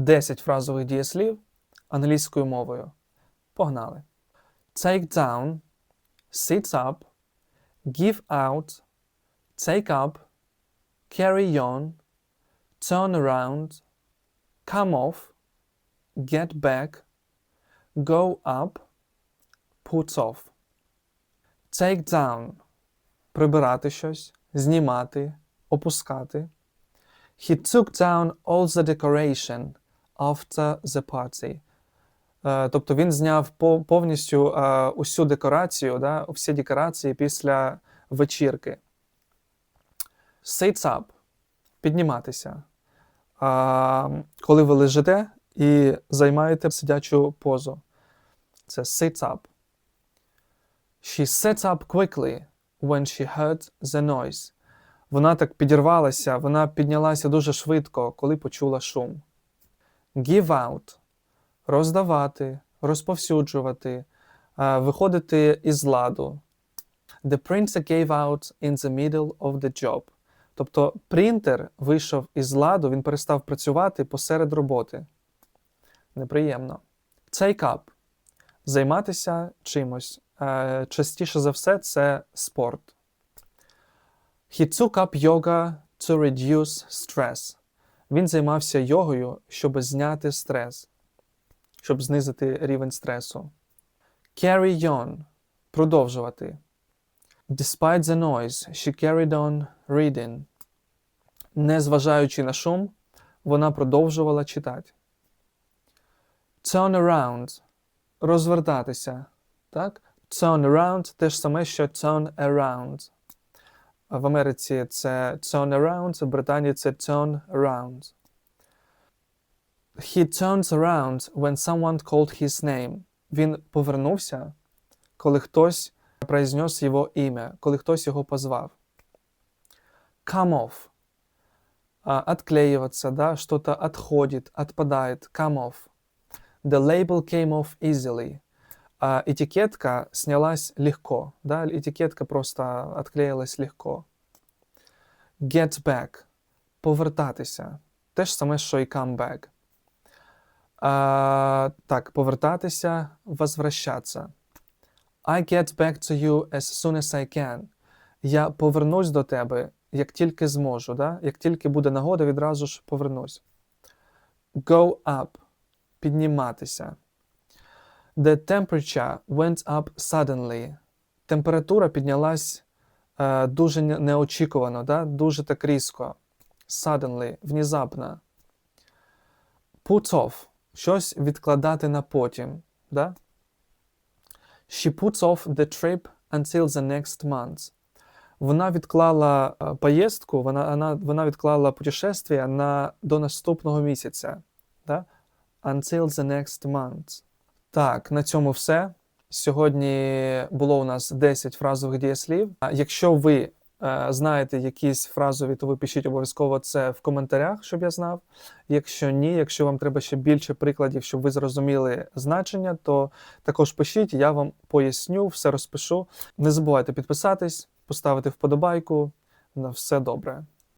10 фразових дієслів англійською мовою. Погнали. Take down, sit up, give out, take up, carry on, turn around, come off, get back, go up, put off. Take down прибирати щось, знімати, опускати. He took down all the decoration party. Е, Тобто він зняв повністю е, усю декорацію, да, всі декорації після вечірки. Sit up підніматися. Коли ви лежите і займаєте сидячу позу. Це sit up. She sat up quickly when she heard the noise. Вона так підірвалася, вона піднялася дуже швидко, коли почула шум. Give out роздавати, розповсюджувати, виходити із ладу. The printer gave out in the middle of the job. Тобто принтер вийшов із ладу, він перестав працювати посеред роботи. Неприємно. Take up займатися чимось. Е, Частіше за все, це спорт. He took up yoga to reduce stress. Він займався йогою, щоб зняти стрес, щоб знизити рівень стресу. Carry on продовжувати. Despite the noise, she carried on reading. Незважаючи на шум, вона продовжувала читати. Turn around розвертатися. Так? Turn around те ж саме, що turn around. В Америці це turn around, в Британії це turn around. He turns around when someone called his name. Він повернувся, коли хтось произнес його ім'я, коли хтось його позвав. Come off. Отклеиваться, да, что-то отходит, отпадает. Come off. The label came off easily. А этикетка снялась легко. Да? Этикетка просто отклеилась легко. Get back. Повертатися. Те ж саме, що і come back. А, так, повертатися, возвращаться. I get back to you as soon as I can. Я повернусь до тебе, як тільки зможу. Да? Як тільки буде нагода, відразу ж повернусь. Go up. Підніматися. The temperature went up suddenly. Температура піднялась е, дуже неочікувано, да? дуже так різко. Suddenly, внезапно. Put off. Щось відкладати на потім. Да? She puts off the trip until the next month. Вона відклала е, поїздку, вона, вона, вона відклала путешествие на, до наступного місяця. Да? Until the next month. Так, на цьому все. Сьогодні було у нас 10 фразових дієслів. Якщо ви е, знаєте якісь фразові, то ви пишіть обов'язково це в коментарях, щоб я знав. Якщо ні, якщо вам треба ще більше прикладів, щоб ви зрозуміли значення, то також пишіть, я вам поясню, все розпишу. Не забувайте підписатись, поставити вподобайку. На все добре.